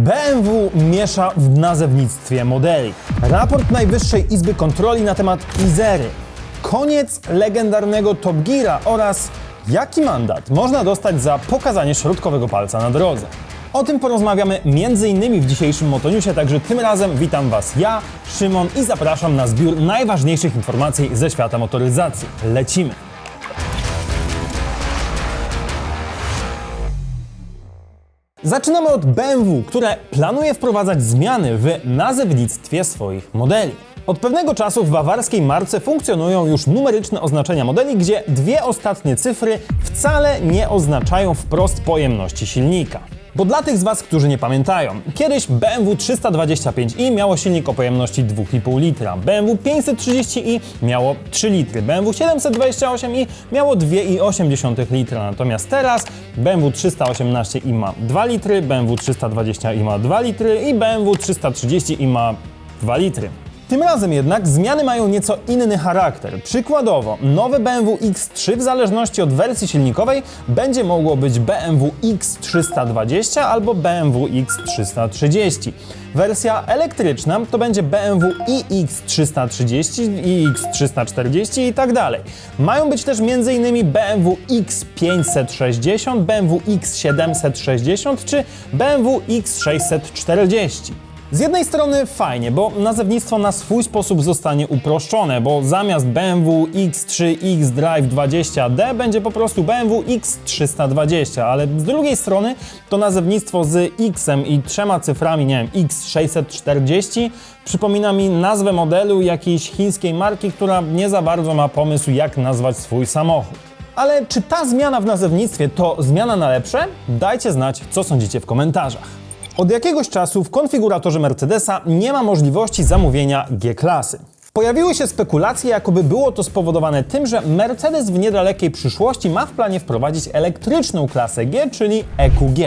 BMW miesza w nazewnictwie modeli. Raport Najwyższej Izby Kontroli na temat Izery. Koniec legendarnego Top Geara oraz jaki mandat można dostać za pokazanie środkowego palca na drodze. O tym porozmawiamy m.in. w dzisiejszym Motoniusie, także tym razem witam Was ja, Szymon i zapraszam na zbiór najważniejszych informacji ze świata motoryzacji. Lecimy! Zaczynamy od BMW, które planuje wprowadzać zmiany w nazewnictwie swoich modeli. Od pewnego czasu w bawarskiej marce funkcjonują już numeryczne oznaczenia modeli, gdzie dwie ostatnie cyfry wcale nie oznaczają wprost pojemności silnika. Bo dla tych z Was, którzy nie pamiętają, kiedyś BMW 325i miało silnik o pojemności 2,5 litra, BMW 530i miało 3 litry, BMW 728i miało 2,8 litra, natomiast teraz BMW 318i ma 2 litry, BMW 320i ma 2 litry i BMW 330i ma 2 litry. Tym razem jednak zmiany mają nieco inny charakter. Przykładowo, nowe BMW X3 w zależności od wersji silnikowej będzie mogło być BMW X320 albo BMW X330. Wersja elektryczna to będzie BMW iX330, iX340 i tak dalej. Mają być też m.in. BMW X560, BMW X760 czy BMW X640. Z jednej strony fajnie, bo nazewnictwo na swój sposób zostanie uproszczone, bo zamiast BMW X3 X-Drive 20D będzie po prostu BMW X320, ale z drugiej strony to nazewnictwo z X-em i trzema cyframi, nie wiem, X640 przypomina mi nazwę modelu jakiejś chińskiej marki, która nie za bardzo ma pomysł jak nazwać swój samochód. Ale czy ta zmiana w nazewnictwie to zmiana na lepsze? Dajcie znać, co sądzicie w komentarzach. Od jakiegoś czasu w konfiguratorze Mercedesa nie ma możliwości zamówienia G-klasy. Pojawiły się spekulacje, jakoby było to spowodowane tym, że Mercedes w niedalekiej przyszłości ma w planie wprowadzić elektryczną klasę G, czyli EQG.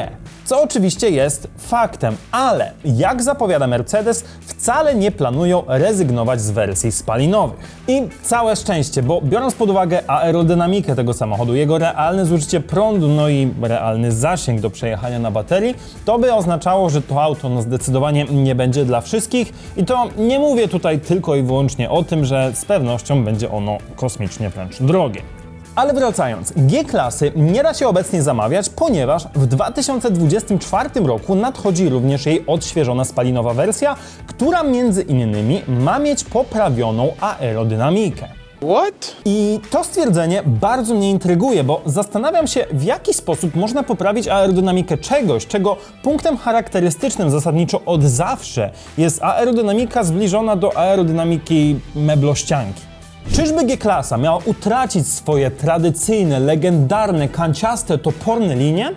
Co oczywiście jest faktem, ale jak zapowiada Mercedes, wcale nie planują rezygnować z wersji spalinowych. I całe szczęście, bo biorąc pod uwagę aerodynamikę tego samochodu, jego realne zużycie prądu, no i realny zasięg do przejechania na baterii, to by oznaczało, że to auto no zdecydowanie nie będzie dla wszystkich i to nie mówię tutaj tylko i wyłącznie o tym, że z pewnością będzie ono kosmicznie wręcz drogie. Ale wracając, G-klasy nie da się obecnie zamawiać, ponieważ w 2024 roku nadchodzi również jej odświeżona spalinowa wersja, która między innymi ma mieć poprawioną aerodynamikę. What? I to stwierdzenie bardzo mnie intryguje, bo zastanawiam się, w jaki sposób można poprawić aerodynamikę czegoś, czego punktem charakterystycznym zasadniczo od zawsze jest aerodynamika zbliżona do aerodynamiki meblościanki. Czyżby G-klasa miała utracić swoje tradycyjne, legendarne, kanciaste, toporne linie?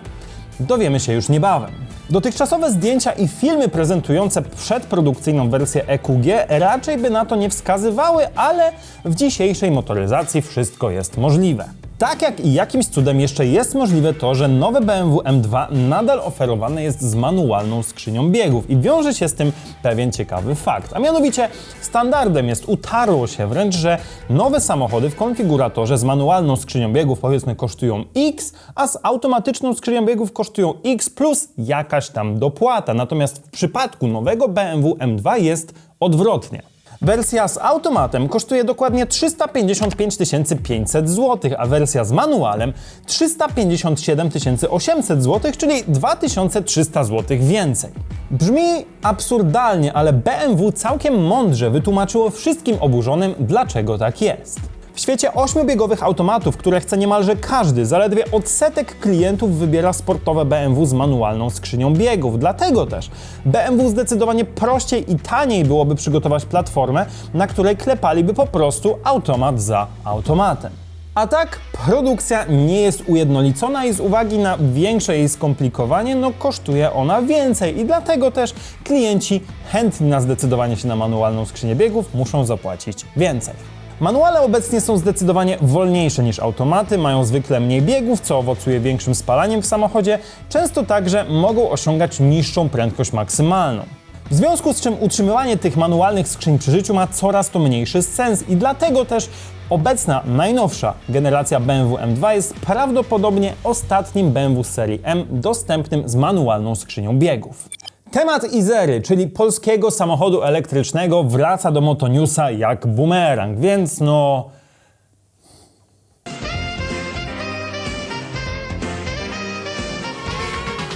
Dowiemy się już niebawem. Dotychczasowe zdjęcia i filmy prezentujące przedprodukcyjną wersję EQG raczej by na to nie wskazywały, ale w dzisiejszej motoryzacji wszystko jest możliwe. Tak jak i jakimś cudem jeszcze jest możliwe to, że nowe BMW M2 nadal oferowane jest z manualną skrzynią biegów i wiąże się z tym pewien ciekawy fakt. A mianowicie standardem jest, utarło się wręcz, że nowe samochody w konfiguratorze z manualną skrzynią biegów powiedzmy kosztują X, a z automatyczną skrzynią biegów kosztują X plus jakaś tam dopłata. Natomiast w przypadku nowego BMW M2 jest odwrotnie. Wersja z automatem kosztuje dokładnie 355 500 zł, a wersja z manualem 357 800 zł, czyli 2300 zł więcej. Brzmi absurdalnie, ale BMW całkiem mądrze wytłumaczyło wszystkim oburzonym, dlaczego tak jest. W świecie ośmiobiegowych automatów, które chce niemalże każdy, zaledwie odsetek klientów wybiera sportowe BMW z manualną skrzynią biegów. Dlatego też BMW zdecydowanie prościej i taniej byłoby przygotować platformę, na której klepaliby po prostu automat za automatem. A tak, produkcja nie jest ujednolicona i z uwagi na większe jej skomplikowanie, no kosztuje ona więcej i dlatego też klienci chętni na zdecydowanie się na manualną skrzynię biegów muszą zapłacić więcej. Manuale obecnie są zdecydowanie wolniejsze niż automaty, mają zwykle mniej biegów, co owocuje większym spalaniem w samochodzie, często także mogą osiągać niższą prędkość maksymalną. W związku z czym utrzymywanie tych manualnych skrzyń przy życiu ma coraz to mniejszy sens i dlatego też obecna, najnowsza generacja BMW M2 jest prawdopodobnie ostatnim BMW serii M dostępnym z manualną skrzynią biegów. Temat Izery, czyli polskiego samochodu elektrycznego, wraca do Motoniusa jak bumerang, więc no.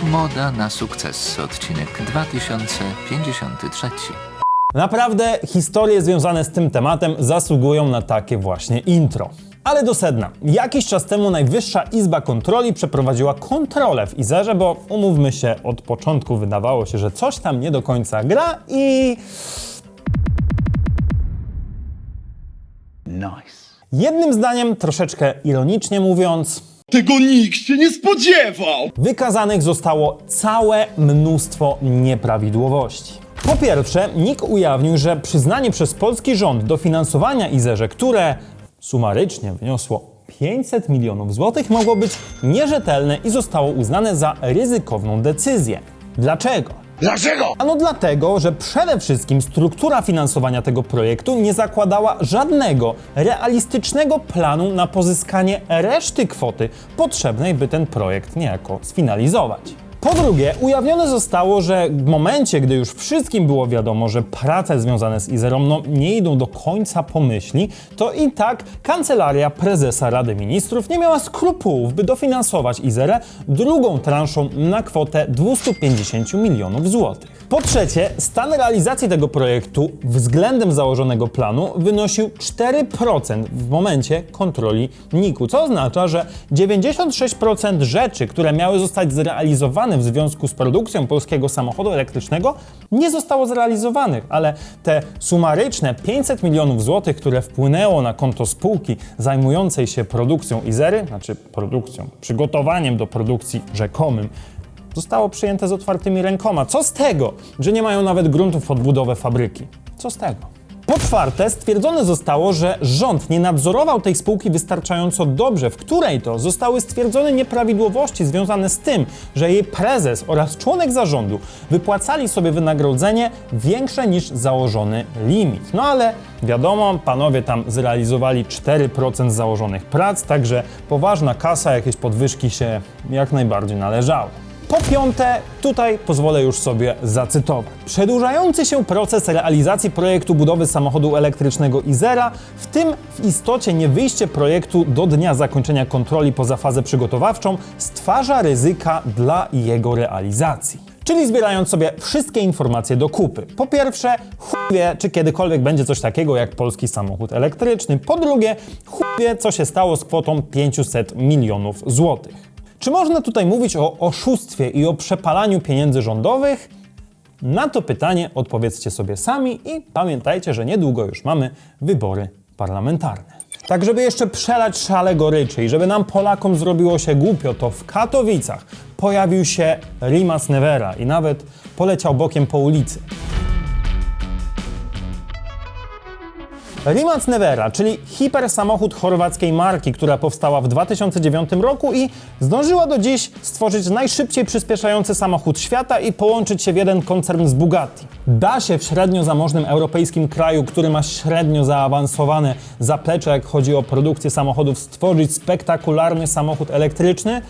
Moda na sukces, odcinek 2053. Naprawdę historie związane z tym tematem zasługują na takie właśnie intro. Ale do sedna. Jakiś czas temu Najwyższa Izba Kontroli przeprowadziła kontrolę w Izerze, bo umówmy się, od początku wydawało się, że coś tam nie do końca gra i Nice. jednym zdaniem, troszeczkę ironicznie mówiąc, Tego nikt się nie spodziewał! wykazanych zostało całe mnóstwo nieprawidłowości. Po pierwsze, NIK ujawnił, że przyznanie przez polski rząd dofinansowania Izerze, które sumarycznie wyniosło 500 milionów złotych, mogło być nierzetelne i zostało uznane za ryzykowną decyzję. Dlaczego? Dlaczego? Ano dlatego, że przede wszystkim struktura finansowania tego projektu nie zakładała żadnego realistycznego planu na pozyskanie reszty kwoty potrzebnej, by ten projekt niejako sfinalizować. Po drugie, ujawnione zostało, że w momencie, gdy już wszystkim było wiadomo, że prace związane z Izerą no, nie idą do końca pomyśli, to i tak kancelaria prezesa Rady Ministrów nie miała skrupułów, by dofinansować Izerę drugą transzą na kwotę 250 milionów złotych. Po trzecie, stan realizacji tego projektu względem założonego planu wynosił 4% w momencie kontroli NIK-u, co oznacza, że 96% rzeczy, które miały zostać zrealizowane w związku z produkcją polskiego samochodu elektrycznego, nie zostało zrealizowanych, ale te sumaryczne 500 milionów złotych, które wpłynęło na konto spółki zajmującej się produkcją Izery, znaczy produkcją, przygotowaniem do produkcji rzekomym, zostało przyjęte z otwartymi rękoma. Co z tego, że nie mają nawet gruntów pod budowę fabryki? Co z tego? Po czwarte, stwierdzone zostało, że rząd nie nadzorował tej spółki wystarczająco dobrze, w której to zostały stwierdzone nieprawidłowości związane z tym, że jej prezes oraz członek zarządu wypłacali sobie wynagrodzenie większe niż założony limit. No ale wiadomo, panowie tam zrealizowali 4% założonych prac, także poważna kasa, jakieś podwyżki się jak najbardziej należały. Po piąte, tutaj pozwolę już sobie zacytować. Przedłużający się proces realizacji projektu budowy samochodu elektrycznego Izera, w tym w istocie nie wyjście projektu do dnia zakończenia kontroli poza fazę przygotowawczą, stwarza ryzyka dla jego realizacji. Czyli zbierając sobie wszystkie informacje do kupy. Po pierwsze, chuj wie, czy kiedykolwiek będzie coś takiego jak polski samochód elektryczny. Po drugie, chuj wie, co się stało z kwotą 500 milionów złotych. Czy można tutaj mówić o oszustwie i o przepalaniu pieniędzy rządowych? Na to pytanie odpowiedzcie sobie sami i pamiętajcie, że niedługo już mamy wybory parlamentarne. Tak, żeby jeszcze przelać szale goryczy i żeby nam Polakom zrobiło się głupio, to w Katowicach pojawił się Rimas Nevera i nawet poleciał bokiem po ulicy. Rimac Nevera, czyli hipersamochód chorwackiej marki, która powstała w 2009 roku i zdążyła do dziś stworzyć najszybciej przyspieszający samochód świata i połączyć się w jeden koncern z Bugatti. Da się w średnio zamożnym europejskim kraju, który ma średnio zaawansowane zaplecze, jak chodzi o produkcję samochodów, stworzyć spektakularny samochód elektryczny?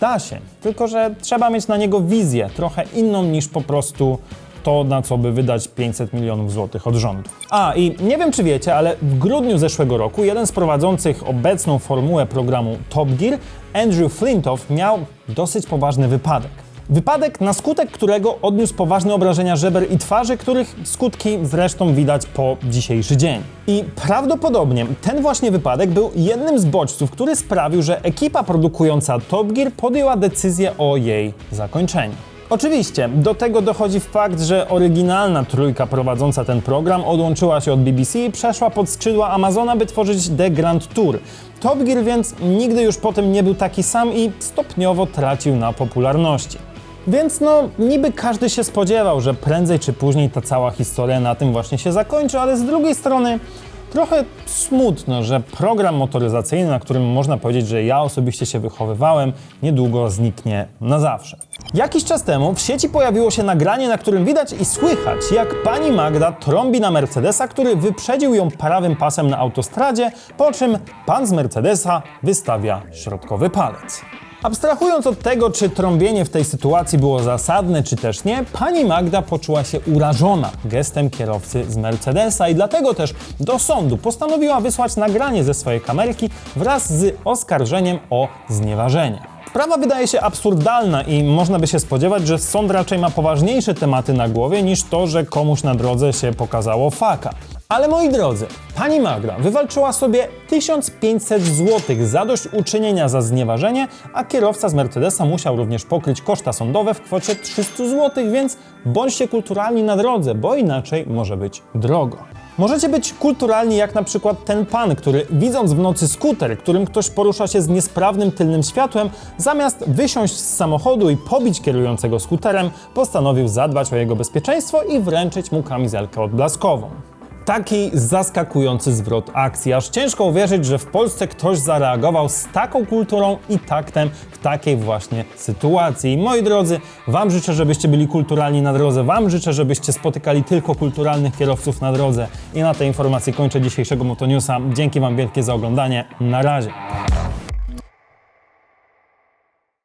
Da się, tylko że trzeba mieć na niego wizję, trochę inną niż po prostu to, na co by wydać 500 milionów złotych od rządu. A i nie wiem, czy wiecie, ale w grudniu zeszłego roku jeden z prowadzących obecną formułę programu Top Gear, Andrew Flintoff, miał dosyć poważny wypadek. Wypadek, na skutek którego odniósł poważne obrażenia żeber i twarzy, których skutki zresztą widać po dzisiejszy dzień. I prawdopodobnie ten właśnie wypadek był jednym z bodźców, który sprawił, że ekipa produkująca Top Gear podjęła decyzję o jej zakończeniu. Oczywiście, do tego dochodzi fakt, że oryginalna trójka prowadząca ten program odłączyła się od BBC i przeszła pod skrzydła Amazona, by tworzyć The Grand Tour. Top Gear więc nigdy już potem nie był taki sam i stopniowo tracił na popularności. Więc no, niby każdy się spodziewał, że prędzej czy później ta cała historia na tym właśnie się zakończy, ale z drugiej strony trochę smutno, że program motoryzacyjny, na którym można powiedzieć, że ja osobiście się wychowywałem, niedługo zniknie na zawsze. Jakiś czas temu w sieci pojawiło się nagranie, na którym widać i słychać, jak pani Magda trąbi na Mercedesa, który wyprzedził ją prawym pasem na autostradzie, po czym pan z Mercedesa wystawia środkowy palec. Abstrahując od tego, czy trąbienie w tej sytuacji było zasadne, czy też nie, pani Magda poczuła się urażona gestem kierowcy z Mercedesa i dlatego też do sądu postanowiła wysłać nagranie ze swojej kamerki wraz z oskarżeniem o znieważenie. Sprawa wydaje się absurdalna i można by się spodziewać, że sąd raczej ma poważniejsze tematy na głowie niż to, że komuś na drodze się pokazało faka. Ale moi drodzy, pani Magda wywalczyła sobie 1500 zł zadośćuczynienia za znieważenie, a kierowca z Mercedesa musiał również pokryć koszta sądowe w kwocie 300 zł, więc bądźcie kulturalni na drodze, bo inaczej może być drogo. Możecie być kulturalni jak na przykład ten pan, który widząc w nocy skuter, którym ktoś porusza się z niesprawnym tylnym światłem, zamiast wysiąść z samochodu i pobić kierującego skuterem, postanowił zadbać o jego bezpieczeństwo i wręczyć mu kamizelkę odblaskową. Taki zaskakujący zwrot akcji, aż ciężko uwierzyć, że w Polsce ktoś zareagował z taką kulturą i taktem w takiej właśnie sytuacji. Moi drodzy, Wam życzę, żebyście byli kulturalni na drodze, Wam życzę, żebyście spotykali tylko kulturalnych kierowców na drodze. I na tej informacji kończę dzisiejszego Motonewsa. Dzięki Wam wielkie za oglądanie. Na razie.